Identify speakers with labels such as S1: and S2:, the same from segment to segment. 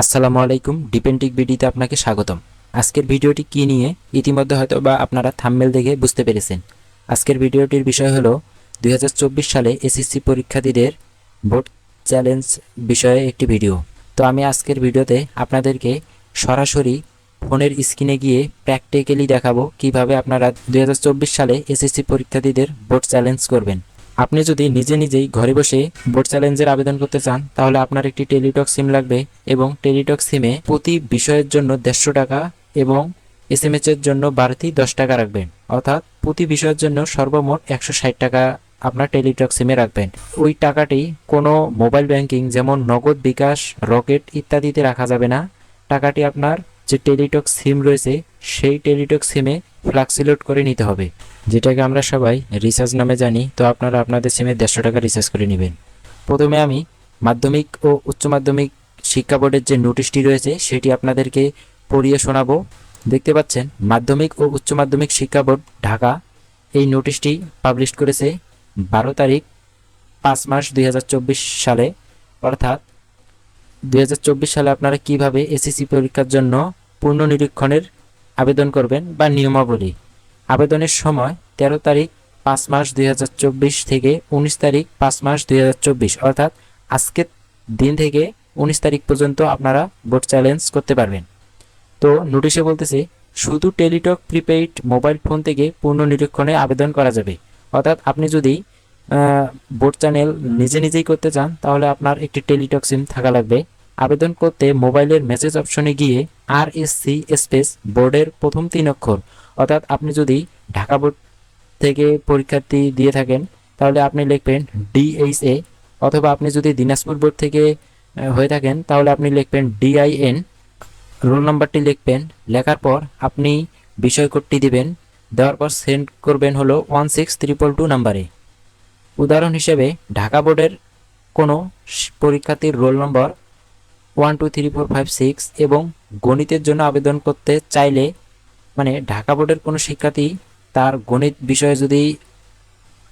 S1: আসসালামু আলাইকুম ডিপেন্টিক বিডিতে আপনাকে স্বাগতম। আজকের ভিডিওটি কি নিয়ে, ইতিমধ্যে হয়তো বা আপনারা থাম্বেল দেখে বুঝতে পেরেছেন। আজকের ভিডিওটির বিষয় হলো, দুই হাজার চব্বিশ সালে এসএসসি পরীক্ষার্থীদের ভোট চ্যালেঞ্জ বিষয়ে একটি ভিডিও। তো আমি আজকের ভিডিওতে আপনাদেরকে সরাসরি ফোনের স্ক্রিনে গিয়ে প্র্যাকটিক্যালি দেখাবো কীভাবে আপনারা দুই হাজার চব্বিশ সালে এসএসসি পরীক্ষার্থীদের ভোট চ্যালেঞ্জ করবেন। আপনি যদি নিজে নিজেই ঘরে বসে বোর্ড চ্যালেঞ্জের আবেদন করতে চান, তাহলে আপনার একটি টেলিটক সিম লাগবে এবং টেলিটক সিমে প্রতি বিষয়ের জন্য দেড়শো টাকা এবং এস এম এর জন্য বাড়তি দশ টাকা রাখবেন। অর্থাৎ প্রতি বিষয়ের জন্য সর্বমোট একশো ষাট টাকা আপনার টেলিটক সিমে রাখবেন। ওই টাকাটি কোনো মোবাইল ব্যাংকিং যেমন নগদ বিকাশ, রকেট ইত্যাদিতে রাখা যাবে না। টাকাটি আপনার যে টেলিটক সিম রয়েছে, সেই টেলিটক সিমে ফ্লাক্সিলোড করে নিতে হবে। যেটাকে আমরা সবাই রিচার্জ নামে জানি, তো আপনারা আপনাদের সিমে দেড়শো টাকা রিচার্জ করে নেবেন। প্রথমে আমি মাধ্যমিক ও উচ্চ মাধ্যমিক শিক্ষা বোর্ডের যে নোটিশটি রয়েছে, সেটি আপনাদেরকে পড়িয়ে শোনাবো। দেখতে পাচ্ছেন, মাধ্যমিক ও উচ্চ মাধ্যমিক শিক্ষা বোর্ড ঢাকা এই নোটিশটি পাবলিশ করেছে বারো তারিখ, পাঁচ মাস দুই হাজার চব্বিশ সালে। অর্থাৎ দুই হাজার চব্বিশ সালে আপনারা কীভাবে এসএসসি পরীক্ষার জন্য পূর্ণ নিরীক্ষণের আবেদন করবেন বা নিয়মাবলী আবেদনের সময় তেরো তারিখ পাঁচ মাস দুই হাজার চব্বিশ থেকে উনিশ তারিখ পাঁচ মাস দুই অর্থাৎ আজকের দিন থেকে উনিশ তারিখ পর্যন্ত আপনারা ভোট চ্যালেঞ্জ করতে পারবেন। তো নোটিশে বলতেছে, শুধু টেলিটক, প্রিপেইড মোবাইল ফোন থেকে পূর্ণ নিরীক্ষণে আবেদন করা যাবে। অর্থাৎ আপনি যদি বোর্ড চ্যানেল নিজে নিজেই করতে চান, তাহলে আপনার একটি টেলিটক সিম থাকা লাগবে। আবেদন করতে মোবাইলের মেসেজ অপশনে গিয়ে আর এস সি স্পেস বোর্ডের প্রথম তিন অক্ষর অর্থাৎ আপনি যদি ঢাকা বোর্ড থেকে পরীক্ষার্থী দিয়ে থাকেন, তাহলে আপনি লিখবেন ডিএইচএ অথবা আপনি যদি দিনাজপুর বোর্ড থেকে হয়ে থাকেন, তাহলে আপনি লিখবেন ডিআইএন রোল নাম্বারটি লিখবেন। লেখার পর আপনি বিষয় কোডটি দিবেন। দেওয়ার পর সেন্ড করবেন হলো ওয়ান সিক্স ত্রিপল টু নাম্বারে। উদাহরণ হিসেবে ঢাকা বোর্ডের কোনো পরীক্ষার্থীর roll number one two three four five six এবং গণিতের জন্য আবেদন করতে চাইলে মানে ঢাকা বোর্ডের কোনো শিক্ষার্থী তার গণিত বিষয়ে যদি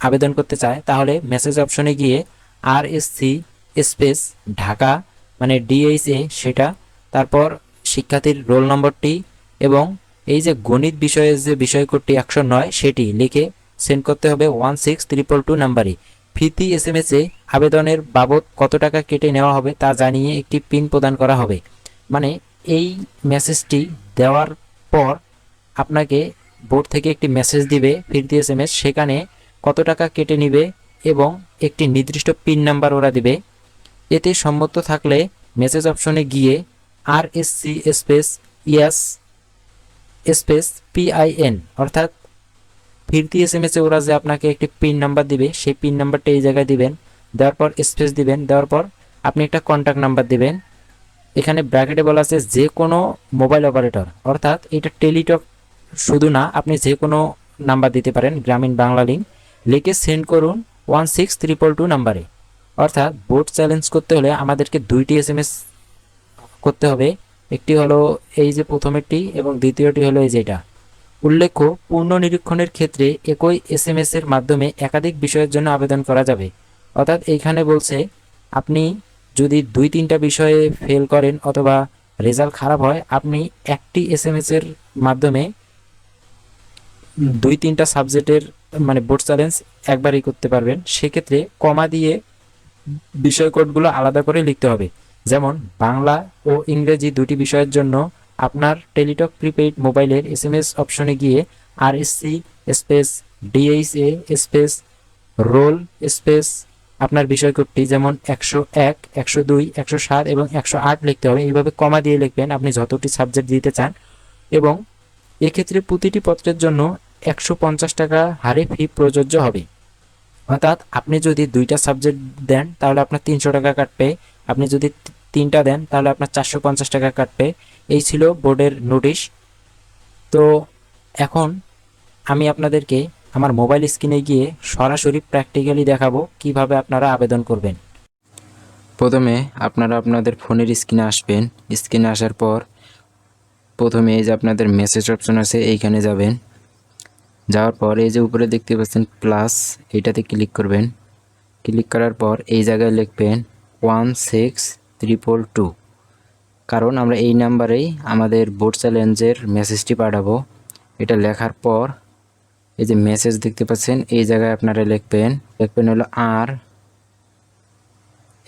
S1: আবেদন করতে চায়, তাহলে মেসেজ অপশনে গিয়ে আর সি স্পেস ঢাকা মানে ডিএইচএ সেটা, তারপর শিক্ষার্থীর রোল নম্বরটি এবং এই যে গণিত বিষয়ের যে বিষয় কোডটি একশো নয়, সেটি লিখে সেন্ড করতে হবে ওয়ান সিক্স ত্রিপল টু নাম্বারে ফিতি এস এম এসে আবেদনের বাবদ কত টাকা কেটে নেওয়া হবে তা জানিয়ে একটি পিন প্রদান করা হবে। মানে এই মেসেজটি দেওয়ার পর আপনাকে বোর্ড থেকে একটি মেসেজ দিবে, ফিরতি এস এম এস সেখানে কত টাকা কেটে নিবে এবং একটি নির্দিষ্ট পিন নাম্বার ওরা দিবে। এতে সম্মত থাকলে মেসেজ অপশনে গিয়ে R S C space yes space PIN অর্থাৎ ফিরতি এস এম এসে ওরা যে আপনাকে একটি পিন নাম্বার দিবে, সেই পিন নাম্বারটা এই জায়গায় দিবেন, দেওয়ার পর স্পেস দিবেন, দেওয়ার পর আপনি একটা কন্ট্যাক্ট নাম্বার দিবেন। এখানে ব্র্যাকেটে বলা আছে যে কোনো মোবাইল অপারেটর অর্থাৎ এটা টেলিটক শুধু না, আপনি যে কোনো নাম্বার দিতে পারেন, গ্রামীণ বাংলা লিঙ্ক লিখে সেন্ড করুন ওয়ান সিক্স ত্রিপল টু নাম্বারে। অর্থাৎ বোর্ড চ্যালেঞ্জ করতে হলে আমাদেরকে দুইটি এস এম এস করতে হবে। একটি হলো এই যে প্রথমেরটি এবং দ্বিতীয়টি হলো এই যেটা উল্লেখ্য, পূর্ণ নিরীক্ষণের ক্ষেত্রে একই এস এম এর মাধ্যমে একাধিক বিষয়ের জন্য আবেদন করা যাবে। অর্থাৎ এইখানে বলছে, আপনি যদি দুই তিনটা বিষয়ে ফেল করেন অথবা রেজাল্ট খারাপ হয়, আপনি একটি এস এম এর মাধ্যমে দুই তিনটা সাবজেক্টের মানে বোর্ড চ্যালেঞ্জ একবারই করতে পারবেন। সেক্ষেত্রে কমা দিয়ে বিষয় কোডগুলো আলাদা করে লিখতে হবে। যেমন, বাংলা ও ইংরেজি দুটি বিষয়ের জন্য আপনার টেলিটক প্রিপেইড মোবাইলের এস এম এস অপশনে গিয়ে R S C space DHA space roll space আপনার বিষয় কোডটি যেমন একশো এক, একশো দুই, একশো সাত এবং একশো আট লিখতে হবে। এইভাবে কমা দিয়ে লিখবেন। আপনি যতটি সাবজেক্ট দিতে চান। এবং এক্ষেত্রে প্রতিটি পত্রের জন্য একশো পঞ্চাশ টাকা হারে ফি প্রযোজ্য হবে। অর্থাৎ আপনি যদি দুইটা সাবজেক্ট দেন, তাহলে আপনার তিনশো টাকা কাটবে। আপনি যদি তিনটা দেন, তাহলে আপনার চারশো পঞ্চাশ টাকা কাটবে। এই ছিল বোর্ডের নোটিশ তো এখন আমি আপনাদেরকে আমার মোবাইল স্ক্রিনে গিয়ে সরাসরি প্র্যাকটিক্যালি দেখাবো কীভাবে আপনারা আবেদন করবেন। প্রথমে আপনারা আপনাদের ফোনের স্ক্রিনে আসবেন। স্ক্রিনে আসার পর প্রথমে এই যে আপনাদের মেসেজ অপশন আছে, এইখানে যাবেন। যাওয়ার পর এই যে উপরে দেখতে পাচ্ছেন প্লাস এটাতে ক্লিক করবেন। ক্লিক করার পর এই জায়গায় লিখবেন ওয়ান সিক্স ত্রিপল টু কারণ আমরা এই নাম্বারেই আমাদের বোর্ড চ্যালেঞ্জের মেসেজটি পাঠাবো। এটা লেখার পর এই যে মেসেজ দেখতে পাচ্ছেন, এই জায়গায় আপনারা লিখবেন লিখবেন হলো আর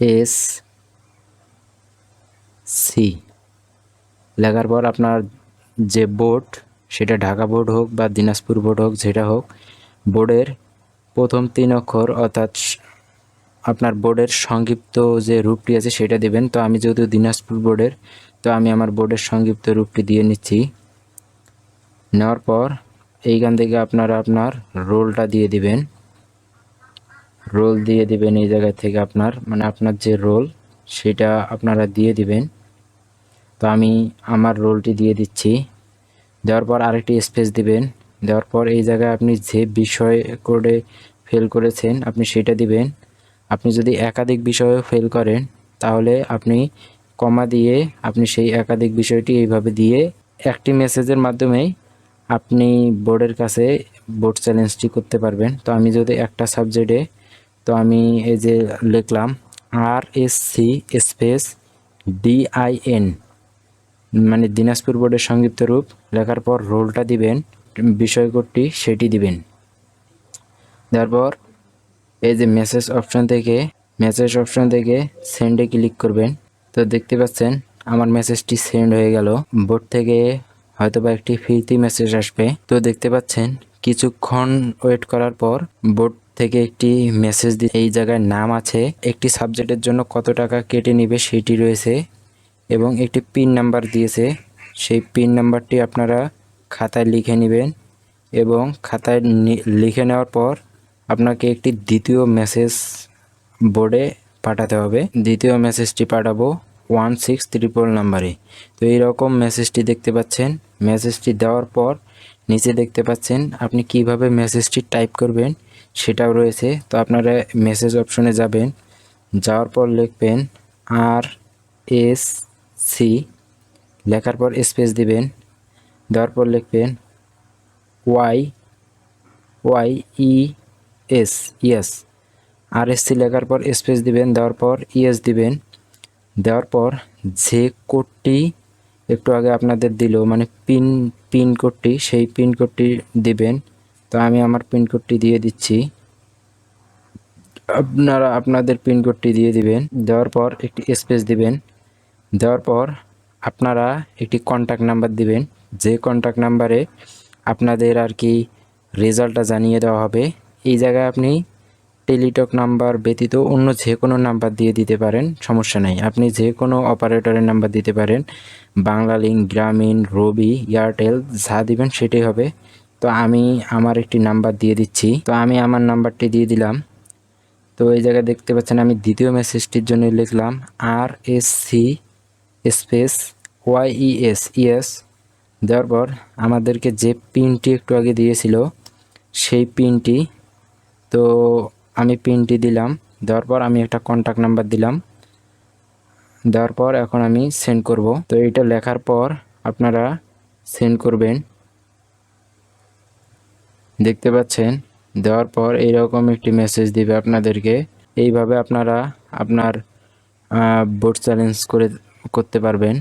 S1: এস সি লেখার পর আপনার যে বোর্ড সেটা ঢাকা বোর্ড হোক বা দিনাজপুর বোর্ড হোক, যেটা হোক, বোর্ডের প্রথম তিন অক্ষর অর্থাৎ আপনার বোর্ডের সংক্ষিপ্ত যে রূপটি আছে সেটা দেবেন। তো আমি যেহেতু দিনাজপুর বোর্ডের, তো আমি আমার বোর্ডের সংক্ষিপ্ত রূপটি দিয়ে নিচ্ছি। নেওয়ার পর এইখান থেকে আপনারা আপনার রোলটা দিয়ে দিবেন। রোল দিয়ে দিবেন এই জায়গা থেকে আপনার মানে আপনার যে রোল, সেটা আপনারা দিয়ে দিবেন। তো আমি আমার রোলটি দিয়ে দিচ্ছি। দেওয়ার পর আরেকটি স্পেস দিবেন। দেওয়ার পর এই জায়গায় আপনি যে বিষয় করে ফেল করেছেন, আপনি সেটা দিবেন। আপনি যদি একাধিক বিষয়ে ফেল করেন, তাহলে আপনি কমা দিয়ে আপনি সেই একাধিক বিষয়টি এইভাবে দিয়ে একটি মেসেজের মাধ্যমেই আপনি বোর্ডের কাছে বোর্ড চ্যালেঞ্জটি করতে পারবেন। তো আমি যদি একটা সাবজেক্টে তো আমি এই যে লিখলাম R S C space DIN মানে দিনাজপুর বোর্ডের সংক্ষিপ্ত রূপ লেখার পর রোলটা দিবেন বিষয় কোডটি সেটি দিবেন। তারপর এই যে মেসেজ অপশন থেকে মেসেজ অপশন থেকে সেন্ডে ক্লিক করবেন। তো দেখতে পাচ্ছেন, আমার মেসেজটি সেন্ড হয়ে গেল। বোর্ড থেকে হয়তো বা একটি ফিরতি মেসেজ আসবে। তো দেখতে পাচ্ছেন, কিছুক্ষণ ওয়েট করার পর বোর্ড থেকে একটি মেসেজ দি এই জায়গায় নাম আছে। একটি সাবজেক্টের জন্য কত টাকা কেটে নিবে সেটি রয়েছে। এবং একটি পিন নাম্বার দিয়েছে। সেই পিন নাম্বারটি আপনারা খাতায় লিখে নেবেন এবং খাতায় লিখে নেওয়ার পর আপনাকে একটি দ্বিতীয় মেসেজ বোর্ডে পাঠাতে হবে। দ্বিতীয় মেসেজটি পাঠাবো ওয়ান সিক্স ত্রিপল নাম্বারে তো এইরকম মেসেজটি দেখতে পাচ্ছেন। মেসেজটি দেওয়ার পর নিচে দেখতে পাচ্ছেন আপনি কীভাবে মেসেজটি টাইপ করবেন সেটাও রয়েছে। তো আপনারা মেসেজ অপশনে যাবেন। যাওয়ার পর লিখবেন আর এস সি, লেখার পর স্পেস দিবেন, দেওয়ার পর লিখবেন Y Y E S yes R S C লেখার পর স্পেস দিবেন, দেওয়ার পর ইয়েস দিবেন, দেওয়ার পর যে কোডটি একটু আগে আপনাদের দিল মানে পিন পিন কোডটি, সেই পিন কোডটি দিবেন। তো আমি আমার পিন কোডটি দিয়ে দিচ্ছি। আপনারা, আপনাদের পিন কোডটি দিয়ে দিবেন, দেওয়ার পর একটি স্পেস দিবেন। দেওয়ার পর আপনারা একটি কন্ট্যাক্ট নাম্বার দিবেন। যে কন্ট্যাক্ট নাম্বারে আপনাদের আর কি রেজাল্টটা জানিয়ে দেওয়া হবে, এই জায়গায় আপনি টেলিটক নাম্বার ব্যতীত অন্য যে কোনো নাম্বার দিয়ে দিতে পারেন, সমস্যা নেই। আপনি যে কোনো অপারেটরের নাম্বার দিতে পারেন, বাংলা লিঙ্ক গ্রামীণ, রবি, এয়ারটেল, যা দিবেন সেটাই হবে। তো আমি আমার একটি নাম্বার দিয়ে দিচ্ছি। তো আমি আমার নাম্বারটি দিয়ে দিলাম। তো এই জায়গায় দেখতে পাচ্ছেন আমি দ্বিতীয় মেসেজটির জন্য লিখলাম R S C space Y E ES. দেওয়ার পর আমাদেরকে যে পিনটি একটু আগে দিয়েছিল, সেই পিনটি। তো আমি পিনটি দিলাম দেওয়ার পর আমি একটা কন্ট্যাক্ট নাম্বার দিলাম। দেওয়ার পর এখন আমি সেন্ড করব। তো এটা লেখার পর আপনারা সেন্ড করবেন। দেখতে পাচ্ছেন? দেওয়ার পর এইরকম একটি মেসেজ দিবে আপনাদেরকে। এইভাবে আপনারা আপনার বোর্ড চ্যালেঞ্জ করে করতে পারবেন।